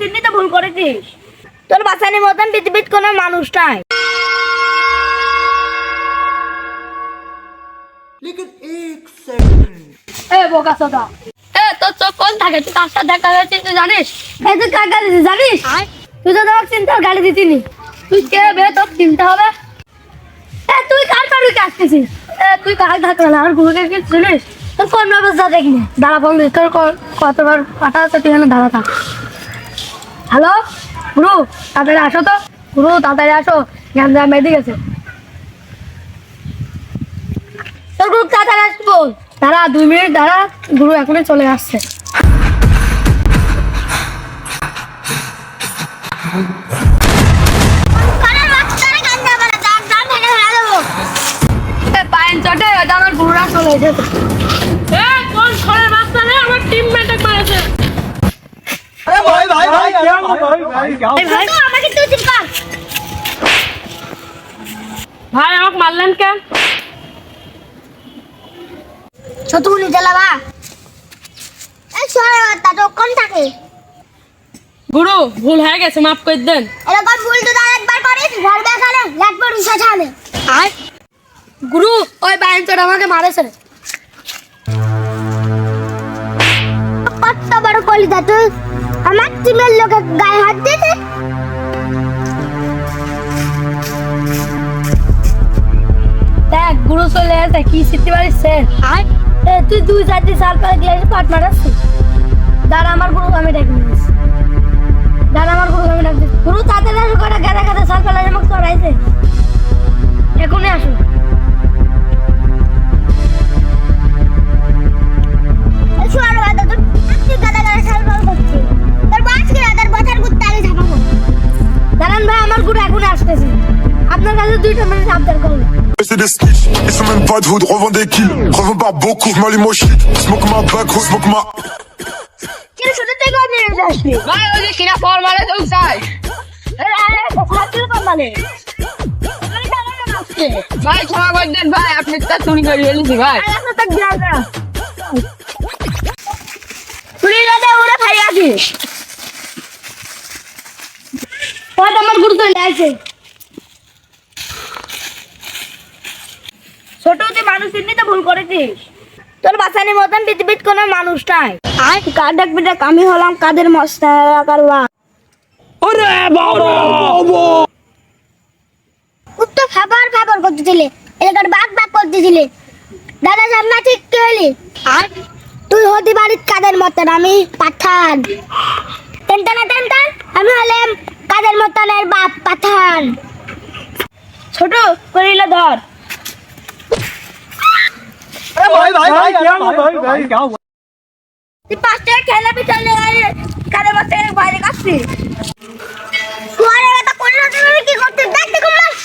ভুল করেছিস। তোর বাঁচানির মতন পৃথিবীর কোনো মানুষ নাই। এ বোকা সোদা। এ তোর চোখ কোন থাকে? তুই কার দেখা হয়েছিস তুই জানিস? এ তুই কার গালি দিছিস জানিস? তুই তো তোমাকে চিন্তার গালি দিতিনি। তুই কে বে তোর চিন্তা হবে। এ তুই কার পারবি কে আসতেছিস এ তুই কার ধাক্কা না আর গুরুকে কি চিনিস তোর কোন ব্যবস্থা দেখিনি দাঁড়া তোর কতবার পাঠা আছে তুই এখানে দাঁড়া থাক। হ্যালো? গুরু তাড়াতাড়ি আসো তো। গুরু তাড়াতাড়ি আসো। জ্ঞান বেঁধে গেছে। গুরু তাড়াতাড়ি আসব দাঁড়া দুই মিনিট দাঁড়া। গুরু এখনই চলে আসছে। আমার গুরুরা চলে কোন আমার টিম করেছে ভাই ভাই ভাই আমাকে মারলেন কেন? ছোট জ্বালাবা এই সরে বার্তা কোন থাকে। গুরু ভুল হয়ে গেছে মাফ করে দেন। এরকম ভুল তো একবার করিস ঘর বেখানে আর? গুরু ওই বাইন চোর আমাকে মারেছে কত বড় কলিতা তুই। আমার টিমের লোকে গায়ে হাত দিতে দেখ গুরু চলে আসে কি শিখতে পারিস আর তুই দুই চারটি সাল পরে গেলে পাট মারাচ্ছিস। দাঁড়া আমার গুরু আমি ডেকে নিয়েছি দাঁড়া আমার গুরু আমি ডাকছি গুরু তাদের করে গাদা গাদা সাল পেলা আমাকে চড়াইছে। দুইটা আবদার C'est des snitch, ils sont même pas de hood, revends des kills, revends par beaucoup, je m'allume au shit, smoke ma back, ou smoke ma... কিন্তু শুধু থেকে নিয়ে আসবি ভাই ওই যে কিনা ফল মারে তো চাই মানে ভাই ক্ষমা করে দেন ভাই আপনি তা চুরি করে ফেলেছি ভাই তুই দাদা ওরা খাই আছিস আমার গুরু চলে ছোট যে মানুষ চিনি তো ভুল করেছিস। তোর বাঁচানির মতন পৃথিবীর কোনো মানুষ নাই। আর কার ডাকবি ডাক আমি হলাম কাদের মস্তা এলাকার বা উত্তর খাবার খাবার করতেছিলে এলাকার বাঘ বাঘ করতেছিলে। দাদা সামনে ঠিক কে হলি আর তুই হতে পারিস কাদের মতন আমি পাঠান। টেনটানা টেনটান আমি হলাম কাদের মতনের বাপ পাঠান। ছোট করিলে ধর। भाई भाई भाई क्या हुआ भाई भाई क्या हुआ ये पास्टर खेला भी चले गए কারে বাচ্চা এর বাইরে কাছে তোরে এটা কোন রাতে কি করতে দেখ দেখো মাস